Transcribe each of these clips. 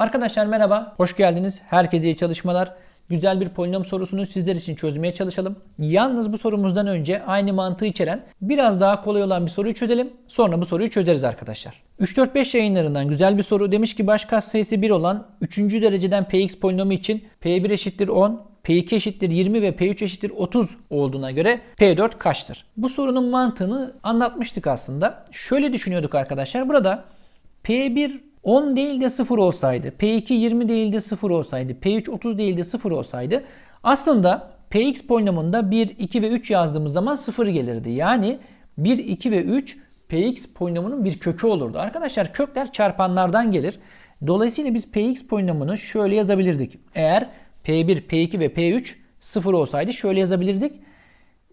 Arkadaşlar merhaba, hoş geldiniz. Herkese iyi çalışmalar. Güzel bir polinom sorusunu sizler için çözmeye çalışalım. Yalnız bu sorumuzdan önce aynı mantığı içeren biraz daha kolay olan bir soruyu çözelim. Sonra bu soruyu çözeriz arkadaşlar. 3-4-5 yayınlarından güzel bir soru. Demiş ki baş katsayısı 1 olan 3. dereceden px polinomu için p1 eşittir 10, P2 eşittir 20 ve P3 eşittir 30 olduğuna göre P4 kaçtır? Bu sorunun mantığını anlatmıştık aslında. Şöyle düşünüyorduk arkadaşlar. Burada P1 10 değil de 0 olsaydı, P2 20 değil de 0 olsaydı, P3 30 değil de 0 olsaydı aslında Px polinomunda 1, 2 ve 3 yazdığımız zaman 0 gelirdi. Yani 1, 2 ve 3 Px polinomunun bir kökü olurdu. Arkadaşlar kökler çarpanlardan gelir. Dolayısıyla biz Px polinomunu şöyle yazabilirdik. Eğer P1, P2 ve P3 0 olsaydı şöyle yazabilirdik.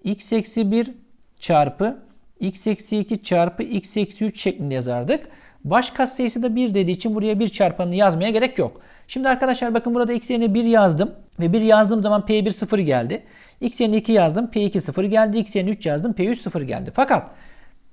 x eksi 1 çarpı x eksi 2 çarpı x eksi 3 şeklinde yazardık. Baş katsayısı da 1 dediği için buraya 1 çarpanını yazmaya gerek yok. Şimdi arkadaşlar bakın burada x yerine 1 yazdım. Ve 1 yazdığım zaman P1 0 geldi. X yerine 2 yazdım. P2 0 geldi. X yerine 3 yazdım. P3 0 geldi. Fakat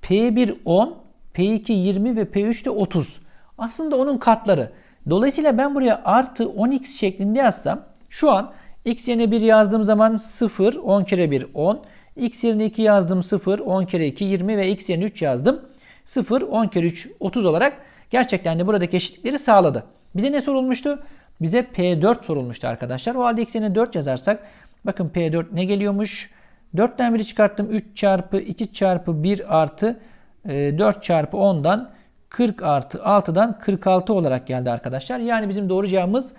P1 10, P2 20 ve P3 de 30. Aslında onun katları. Dolayısıyla ben buraya artı 10x şeklinde yazsam şu an x yerine 1 yazdığım zaman 0, 10 kere 1 10. x yerine 2 yazdım 0, 10 kere 2 20 ve x yerine 3 yazdım. 0, 10 kere 3 30 olarak gerçekten de buradaki eşitlikleri sağladı. Bize ne sorulmuştu? Bize P4 sorulmuştu arkadaşlar. O halde x yerine 4 yazarsak bakın P4 ne geliyormuş? 4'ten 1'i çıkarttım. 3 çarpı 2 çarpı 1 artı 4 çarpı 10'dan 40 artı 6'dan 46 olarak geldi arkadaşlar. Yani bizim doğru cevabımız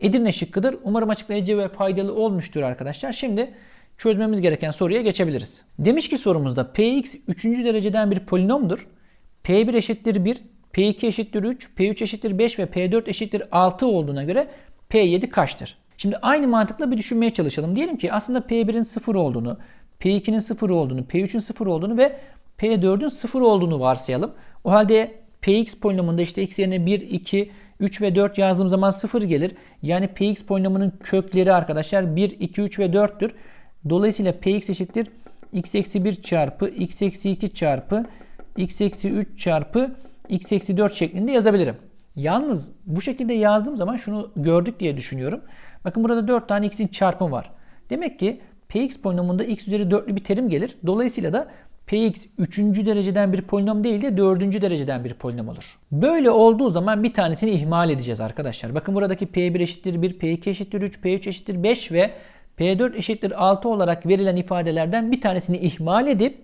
Edirne şıkkıdır. Umarım açıklayıcı ve faydalı olmuştur arkadaşlar. Şimdi çözmemiz gereken soruya geçebiliriz. Demiş ki sorumuzda Px 3. dereceden bir polinomdur. P1 eşittir 1, P2 eşittir 3, P3 eşittir 5 ve P4 eşittir 6 olduğuna göre P7 kaçtır? Şimdi aynı mantıkla bir düşünmeye çalışalım. Diyelim ki aslında P1'in 0 olduğunu, P2'nin 0 olduğunu, P3'ün 0 olduğunu ve P4'ün 0 olduğunu varsayalım. O halde Px polinomunda işte x yerine 1, 2, 3 ve 4 yazdığım zaman 0 gelir. Yani Px polinomunun kökleri arkadaşlar 1, 2, 3 ve 4'tür. Dolayısıyla Px eşittir x eksi 1 çarpı x eksi 2 çarpı x eksi 3 çarpı x eksi 4 şeklinde yazabilirim. Yalnız bu şekilde yazdığım zaman şunu gördük diye düşünüyorum. Bakın burada 4 tane x'in çarpımı var. Demek ki px polinomunda x üzeri 4'lü bir terim gelir. Dolayısıyla da px 3. dereceden bir polinom değil de 4. dereceden bir polinom olur. Böyle olduğu zaman bir tanesini ihmal edeceğiz arkadaşlar. Bakın buradaki p1 eşittir 1, p2 eşittir 3, p3 eşittir 5 ve p4 eşittir 6 olarak verilen ifadelerden bir tanesini ihmal edip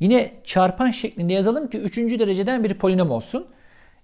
yine çarpan şeklinde yazalım ki 3. dereceden bir polinom olsun.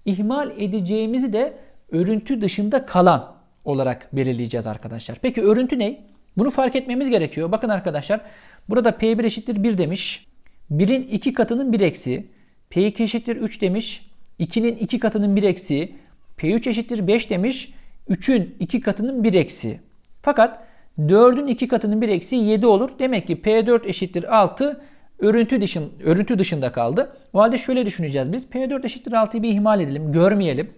İhmal edeceğimizi de örüntü dışında kalan olarak belirleyeceğiz arkadaşlar. Peki örüntü ne? Bunu fark etmemiz gerekiyor. Bakın arkadaşlar burada P1 eşittir 1 demiş. 1'in 2 katının 1 eksiği. P2 eşittir 3 demiş. 2'nin 2 katının 1 eksiği. P3 eşittir 5 demiş. 3'ün 2 katının 1 eksiği. Fakat 4'ün 2 katının 1 eksiği 7 olur. Demek ki P4 eşittir 6 örüntü, dışın, örüntü dışında kaldı. O halde şöyle düşüneceğiz biz. P4 eşittir 6'yı bir ihmal edelim. Görmeyelim.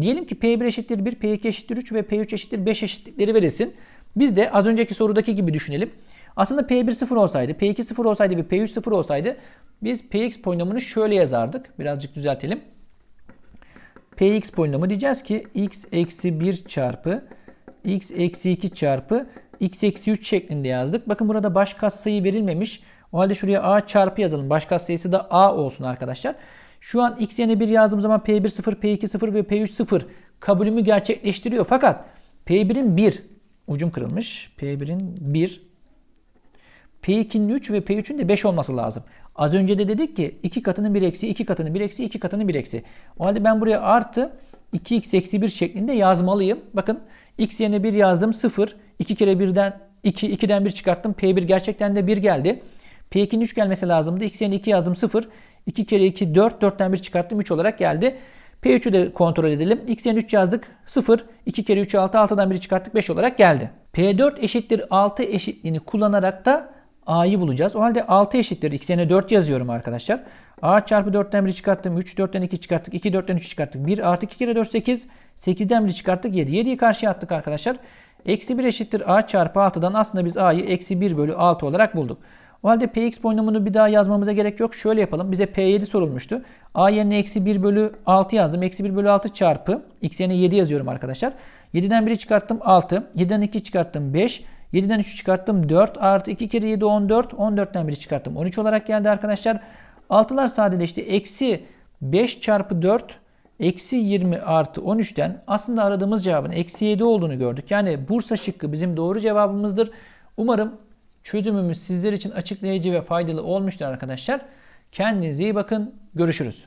Diyelim ki P1 eşittir 1, P2 eşittir 3 ve P3 eşittir 5 eşitlikleri verilsin. Biz de az önceki sorudaki gibi düşünelim. Aslında P1 0 olsaydı, P2 0 olsaydı ve P3 0 olsaydı biz Px polinomunu şöyle yazardık. Birazcık düzeltelim. Px polinomu diyeceğiz ki x eksi 1 çarpı x eksi 2 çarpı x eksi 3 şeklinde yazdık. Bakın burada baş katsayı verilmemiş. O halde şuraya a çarpı yazalım. Baş katsayısı da a olsun arkadaşlar. Şu an x yerine 1 yazdığım zaman P1 0, P2 0 ve P3 0 kabulümü gerçekleştiriyor. Fakat P1'in 1 ucum kırılmış. P1'in 1 P2'nin 3 ve P3'ün de 5 olması lazım. Az önce de dedik ki 2 katının 1 eksi, 2 katının 1 eksi, 2 katının 1 eksi. O halde ben buraya artı 2x eksi 1 şeklinde yazmalıyım. Bakın x yerine 1 yazdım 0. 2 kere 1'den 2, 2'den 1 çıkarttım. P1 gerçekten de 1 geldi. P2'nin 3 gelmesi lazımdı. X yerine 2 yazdım 0. 2 kere 2 4. 4'ten 1 çıkarttım 3 olarak geldi. P3'ü de kontrol edelim. X yerine 3 yazdık 0. 2 kere 3 6. 6'dan 1 çıkarttık 5 olarak geldi. P4 eşittir 6 eşitliğini kullanarak da A'yı bulacağız. O halde 6 eşittir. X yerine 4 yazıyorum arkadaşlar. A çarpı 4'ten 1 çıkarttım. 3, 4'ten 2 çıkarttık. 2, 4'ten 3 çıkarttık. 1 artı 2 kere 4, 8. 8'den 1 çıkarttık. 7. 7'yi karşıya attık arkadaşlar. Eksi 1 eşittir A çarpı 6'dan aslında biz A'yı eksi 1 bölü 6 olarak bulduk. O halde Px polinomunu bir daha yazmamıza gerek yok. Şöyle yapalım. Bize P7 sorulmuştu. A yerine eksi 1 bölü 6 yazdım. Eksi 1 bölü 6 çarpı. X yerine 7 yazıyorum arkadaşlar. 7'den 1'i çıkarttım 6. 7'den 2 çıkarttım 5. 7'den 3'ü çıkarttım 4. Artı 2 kere 7 14. 14'ten 1'i çıkarttım 13 olarak geldi arkadaşlar. 6'lar sadeleşti. Eksi 5 çarpı 4 eksi 20 artı 13'ten aslında aradığımız cevabın eksi 7 olduğunu gördük. Yani Bursa şıkkı bizim doğru cevabımızdır. Umarım çözümümüz sizler için açıklayıcı ve faydalı olmuştur arkadaşlar. Kendinize iyi bakın. Görüşürüz.